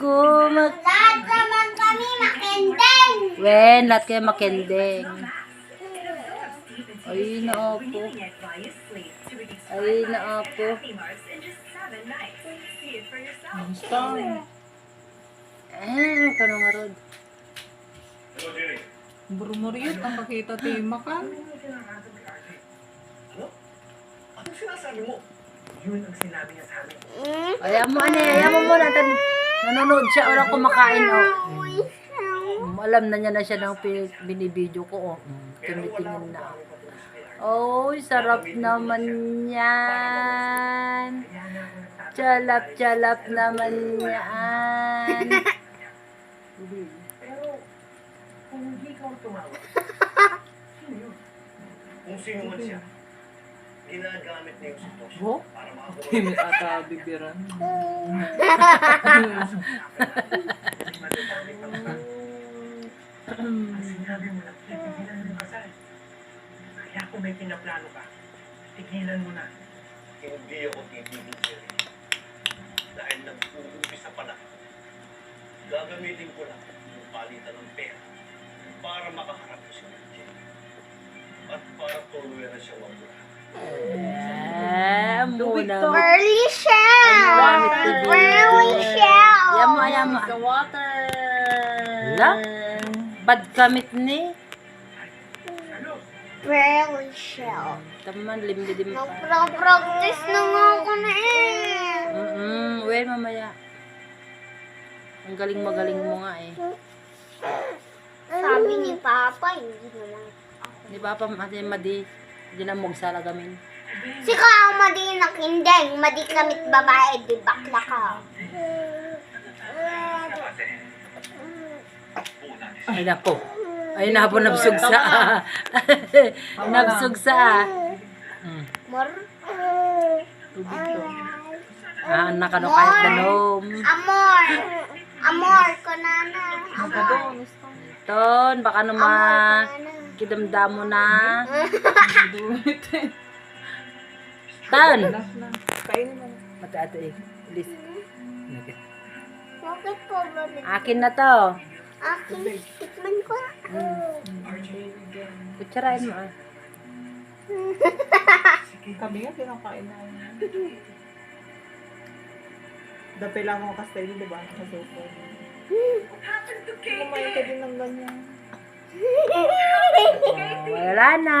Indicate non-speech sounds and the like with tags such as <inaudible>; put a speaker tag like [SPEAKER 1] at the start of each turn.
[SPEAKER 1] ko mak...
[SPEAKER 2] Lahat naman kami makendeng.
[SPEAKER 1] Wen, lahat kayo makendeng. Ay, naapo. Ay, naapo.
[SPEAKER 3] Basta.
[SPEAKER 1] Eh, kanong arod.
[SPEAKER 3] Burumuriyot ang kakita tema ka.
[SPEAKER 4] Anong sinasabi mo? Yun ang sinabi niya sa amin.
[SPEAKER 1] Ayaw mo, ano, ayaw mo muna. Tan nanonood siya, wala kumakain, oh. Mm, alam na niya na siya ng binibideo ko, oh. Mm, tinitingin na. Oh, sarap naman yan. Chalap-chalap naman yan.
[SPEAKER 4] Pero, kung hindi <laughs> sino yun? Kung sino man siya, ginagamit niya yung sitwasyon
[SPEAKER 3] Oh?
[SPEAKER 4] para
[SPEAKER 3] Timid ata bibiran.
[SPEAKER 4] Ang sinabi mo na, tigilan mo yung kasal. Kaya kung may pinaplano ka, tigilan mo na. Hindi ako titigil sa'yo. Dahil nag-uumpisa pa lang. Gagamitin ko lang yung palitan ng pera para makaharap ko si Jay. At para tuluyan na siya wag
[SPEAKER 1] Eh, muna.
[SPEAKER 2] Pearly shell.
[SPEAKER 1] Bibi.
[SPEAKER 2] shell.
[SPEAKER 1] Ayaw mo.
[SPEAKER 3] Sa water.
[SPEAKER 1] Wala. Bad kamit ni.
[SPEAKER 2] Pearly shell.
[SPEAKER 1] Taman, limbidim pa.
[SPEAKER 2] Nagpro-practice na nga ako na eh.
[SPEAKER 1] Mm-mm, well, mamaya. Ang galing-magaling mo nga eh.
[SPEAKER 2] Sabi ni Papa, hindi na lang.
[SPEAKER 1] Di ba pa, madi, di na mong salagamin.
[SPEAKER 2] Si Kao madi na kindeng, madi kamit babae, di bakla ka.
[SPEAKER 1] Ay na po. Ay na po, nabsog sa. <laughs> nabsog sa. Mm.
[SPEAKER 2] Mor?
[SPEAKER 1] Tubig to. Ah, anak ano kahit danom.
[SPEAKER 2] Amor. Amor ko na na. Amor.
[SPEAKER 3] Ka.
[SPEAKER 1] Ton, baka
[SPEAKER 2] Amor
[SPEAKER 1] naman
[SPEAKER 2] ko na na.
[SPEAKER 1] kidamdam mo na. <laughs>
[SPEAKER 3] Na. Kainin mo na.
[SPEAKER 1] Mata ato eh. Bilis.
[SPEAKER 2] Bakit po ba?
[SPEAKER 1] Akin na to.
[SPEAKER 2] Akin, tikman ko na.
[SPEAKER 1] Kutsarain mo ah. <laughs>
[SPEAKER 3] Kami nga pinakain na. Dapil lang ako kastay, di ba? Nakasuko. Kumain ka din ng ganyan.
[SPEAKER 1] Wala na.